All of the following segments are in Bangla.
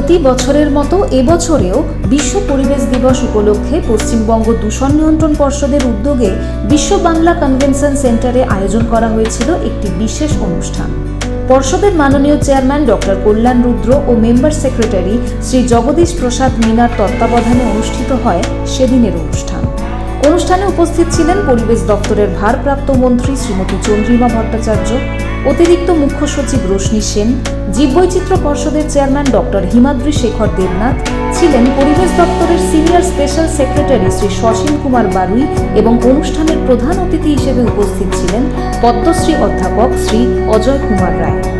প্রতি বছরের মতো এবছরেও বিশ্ব পরিবেশ দিবস উপলক্ষে পশ্চিমবঙ্গ দূষণ নিয়ন্ত্রণ পর্ষদের উদ্যোগে বিশ্ব বাংলা কনভেনশন সেন্টারে আয়োজন করা হয়েছিল একটি বিশেষ অনুষ্ঠান। পর্ষদের মাননীয় চেয়ারম্যান ডক্টর কল্যাণ রুদ্র ও মেম্বার সেক্রেটারি শ্রী জগদীশ প্রসাদ মিনার তত্ত্বাবধানে অনুষ্ঠিত হয় সেদিনের অনুষ্ঠান। অনুষ্ঠানে উপস্থিত ছিলেন পরিবেশ দপ্তরের ভারপ্রাপ্ত মন্ত্রী শ্রীমতী চন্দ্রিমা ভট্টাচার্য অতিরিক্ত মুখ্য সচিব রোশনী সেন, জীববৈচিত্র্য পর্ষদের চেয়ারম্যান ডক্টর হিমাদ্রি শেখর দেবনাথ ছিলেন পরিবেশ দপ্তরের সিনিয়র স্পেশাল সেক্রেটারি শ্রী সসীম কুমার বারুই এবং অনুষ্ঠানের প্রধান অতিথি হিসেবে উপস্থিত ছিলেন পদ্মশ্রী অধ্যাপক শ্রী অজয় কুমার রায়।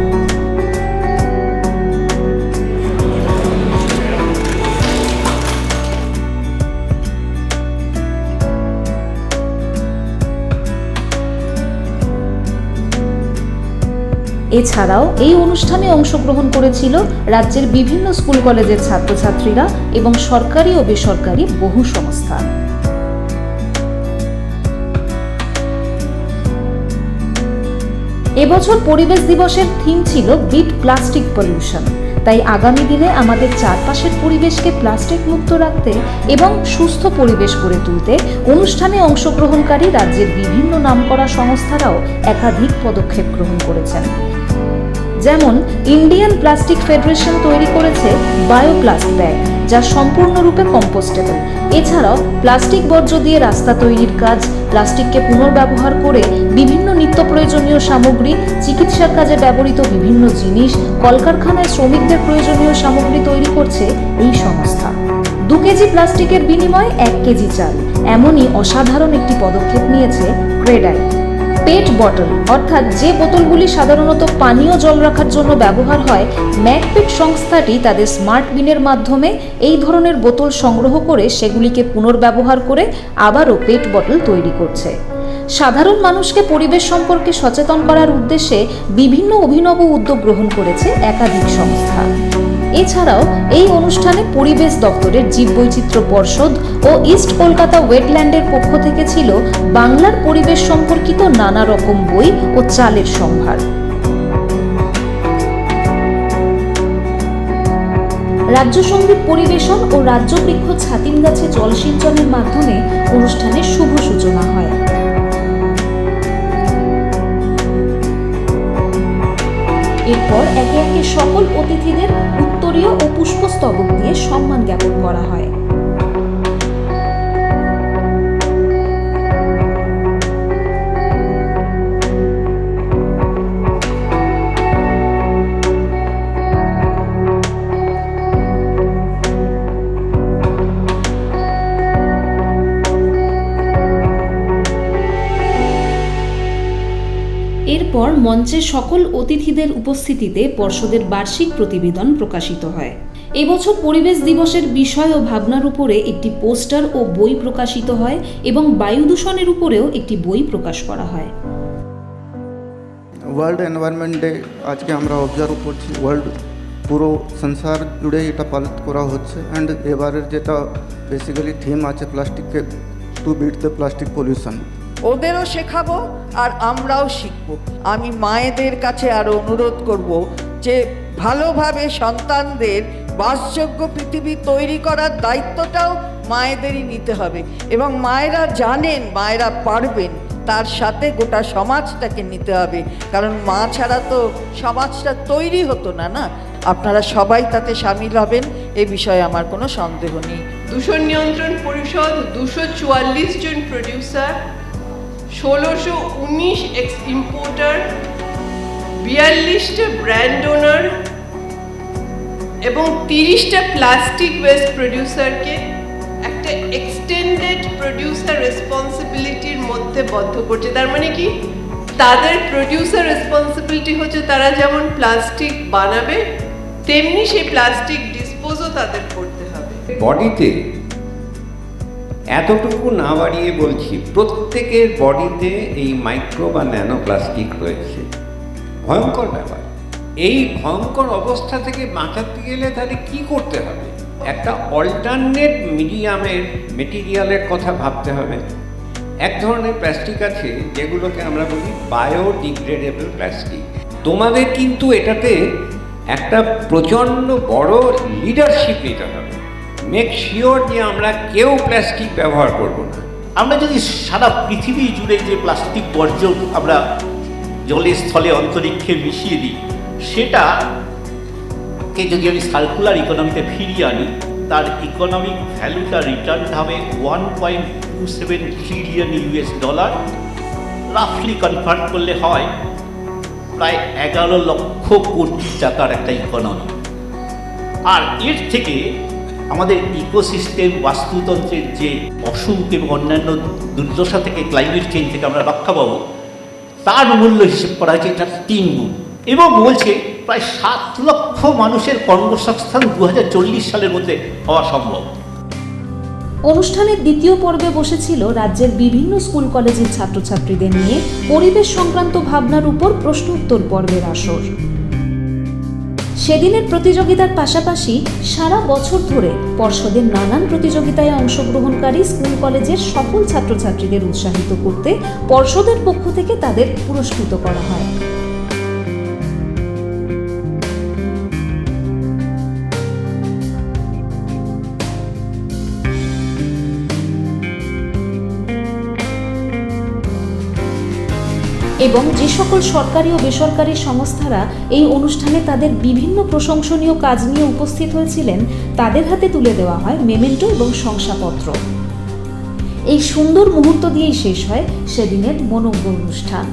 এছাড়াও এই অনুষ্ঠানে অংশগ্রহণ করেছিল রাজ্যের বিভিন্ন স্কুল কলেজের ছাত্রছাত্রীরা এবং সরকারি ও বেসরকারি বহু সংস্থা। এবছর পরিবেশ দিবসের থিম ছিল বিট প্লাস্টিক পলিউশন। তাই আগামী দিনে আমাদের চারপাশের পরিবেশকে প্লাস্টিক মুক্ত রাখতে এবং সুস্থ পরিবেশ গড়ে তুলতে অনুষ্ঠানে অংশগ্রহণকারী রাজ্যের বিভিন্ন নামকরা সংস্থারাও একাধিক পদক্ষেপ গ্রহণ করেছেন। যেমন ইন্ডিয়ান প্লাস্টিক ফেডারেশন তৈরি করেছে বায়োপ্লাস্ট ব্যাগ যা সম্পূর্ণরূপে কম্পোস্টেবল এছাড়াও প্লাস্টিক বর্জ্য দিয়ে রাস্তা তৈরির কাজ প্লাস্টিককে পুনর্ব্যবহার করে বিভিন্ন নিত্য প্রয়োজনীয় সামগ্রী, চিকিৎসার কাজে ব্যবহৃত বিভিন্ন জিনিস, কলকারখানায় শ্রমিকদের প্রয়োজনীয় সামগ্রী তৈরি করছে এই সংস্থা। দু কেজি প্লাস্টিকের বিনিময়ে এক কেজি চাল, এমনই অসাধারণ একটি পদক্ষেপ নিয়েছে ক্রেডাই পেট বটল। অর্থাৎ যে বোতলগুলি সাধারণত পানীয় জল রাখার জন্য ব্যবহার হয়, ম্যাকপেট সংস্থাটি তাদের স্মার্ট বিনের মাধ্যমে এই ধরনের বোতল সংগ্রহ করে সেগুলিকে পুনর্ব্যবহার করে আবারও পেট বটল তৈরি করছে। সাধারণ মানুষকে পরিবেশ সম্পর্কে সচেতন করার উদ্দেশ্যে বিভিন্ন অভিনব উদ্যোগ গ্রহণ করেছে একাধিক সংস্থা। এছাড়াও এই অনুষ্ঠানে পরিবেশ দপ্তরের জীববৈচিত্র্য পর্ষদ ও ইস্ট কলকাতা ওয়েটল্যান্ডের পক্ষ থেকে ছিল বাংলার পরিবেশ সম্পর্কিত নানা রকম বই ও চালের সম্ভার। রাজ্য সংগীত পরিবেশন ও রাজ্য বৃক্ষ ছাতিম গাছে জলসিঞ্চনের মাধ্যমে অনুষ্ঠানের শুভ সূচনা হয়। এরপর একে একে সকল অতিথিদের উত্তরীয় ও পুষ্পস্তবক দিয়ে সম্মান জ্ঞাপন করা হয়। এরপর মঞ্চে সকল অতিথিদের উপস্থিতিতে পর্ষদের বার্ষিক প্রতিবেদন প্রকাশিত হয়। এবছর পরিবেশ দিবসের বিষয় ও ভাবনার উপরে একটি পোস্টার ও বই প্রকাশিত হয় এবং বায়ু দূষণের উপরেও একটি বই প্রকাশ করা হয়। ওয়ার্ল্ড এনভায়রনমেন্ট ডে আজকে আমরা অবজার্ভ করছি। ওয়ার্ল্ড পুরো সংসার জুড়ে এটা পালিত করা হচ্ছে অ্যান্ড এবারের যেটা বেসিক্যালি থিম আছে প্লাস্টিককে to beat the plastic pollution ওদেরও শেখাবো আর আমরাও শিখব। আমি মায়েদের কাছে আরও অনুরোধ করব যে, ভালোভাবে সন্তানদের বাসযোগ্য পৃথিবী তৈরি করার দায়িত্বটাও মায়েদেরই নিতে হবে এবং মায়েরা জানেন, মায়েরা পারবেন তার সাথে গোটা সমাজটাকে নিতে হবে। কারণ মা ছাড়া তো সমাজটা তৈরি হতো না না? আপনারা সবাই তাতে সামিল হবেন, এ বিষয়ে আমার কোনো সন্দেহ নেই। দূষণ নিয়ন্ত্রণ পরিষদ দুশো চুয়াল্লিশ জন প্রডিউসার ষোলোশো উনিশ এক্স ইম্পোর্টার বিয়াল্লিশটা ব্র্যান্ড ওনার এবং তিরিশটা প্লাস্টিক ওয়েস্ট প্রডিউসারকে একটা এক্সটেন্ডেড প্রডিউসার রেসপন্সিবিলিটির মধ্যে বদ্ধ করছে। তার মানে কি? তাদের প্রডিউসার রেসপন্সিবিলিটি হচ্ছে তারা যেমন প্লাস্টিক বানাবে, তেমনি সেই প্লাস্টিক ডিসপোজও তাদের করতে হবে। বডিতে এতটুকু না বাড়িয়ে বলছি, প্রত্যেকের বডিতে এই মাইক্রো বা ন্যানো প্লাস্টিক রয়েছে। ভয়ঙ্কর ব্যাপার। এই ভয়ঙ্কর অবস্থা থেকে বাঁচাতে গেলে তাহলে কি করতে হবে? একটা অল্টারনেট মিডিয়ামের মেটেরিয়ালের কথা ভাবতে হবে। এক ধরনের প্লাস্টিক আছে, যেগুলোকে আমরা বলি বায়োডিগ্রেডেবল প্লাস্টিক তোমাদের কিন্তু এটাতে একটা প্রচণ্ড বড় লিডারশিপ নিতে হবে। মেক শিওর যে আমরা কেউ প্লাস্টিক ব্যবহার করব না। আমরা যদি সারা পৃথিবী জুড়ে যে প্লাস্টিক বর্জ্য আমরা জলে স্থলে অন্তরিক্ষে মিশিয়ে দিই, সেটা কে যদি আমি সার্কুলার ইকোনমিতে ফিরিয়ে আনি, তার ইকোনমিক ভ্যালুটা রিটার্ন হবে one point two seven trillion US dollar রাফলি convert করলে হয় প্রায় এগারো লক্ষ কোটি টাকার একটা ইকোনমি আর এর থেকে আমাদের ইকোসিস্টেম বাস্তুতন্ত্রের যে অসুখ এবং অন্যান্য দুর্দশা থেকে ক্লাইমেট চেঞ্জ থেকে আমরা রক্ষা পাবো, তার মূল্য হিসেব করা হয়েছে, এটা তিন গুণ। এবং বলছে, প্রায় সাত লক্ষ মানুষের কর্মসংস্থান দু হাজার চল্লিশ সালের মধ্যে হওয়া সম্ভব। অনুষ্ঠানের দ্বিতীয় পর্বে বসেছিল রাজ্যের বিভিন্ন স্কুল কলেজের ছাত্রছাত্রীদের নিয়ে পরিবেশ সংক্রান্ত ভাবনার উপর প্রশ্ন উত্তর পর্বের আসর। সেদিনের প্রতিযোগিতার পাশাপাশি সারা বছর ধরে পর্ষদের নানান প্রতিযোগিতায় অংশগ্রহণকারী স্কুল কলেজের সকল ছাত্রছাত্রীদের উৎসাহিত করতে পর্ষদের পক্ষ থেকে তাদের পুরস্কৃত করা হয়। এবং যে সকল সরকারি ও বেসরকারি সংস্থারা এই অনুষ্ঠানে তাদের বিভিন্ন প্রশংসনীয় কাজ নিয়ে উপস্থিত হয়েছিলেন, তাদের হাতে তুলে দেওয়া হয় মেমেন্টো এবং শংসাপত্র। এই সুন্দর মুহূর্ত দিয়েই শেষ হয় সেদিনের মনোজ্ঞ অনুষ্ঠান।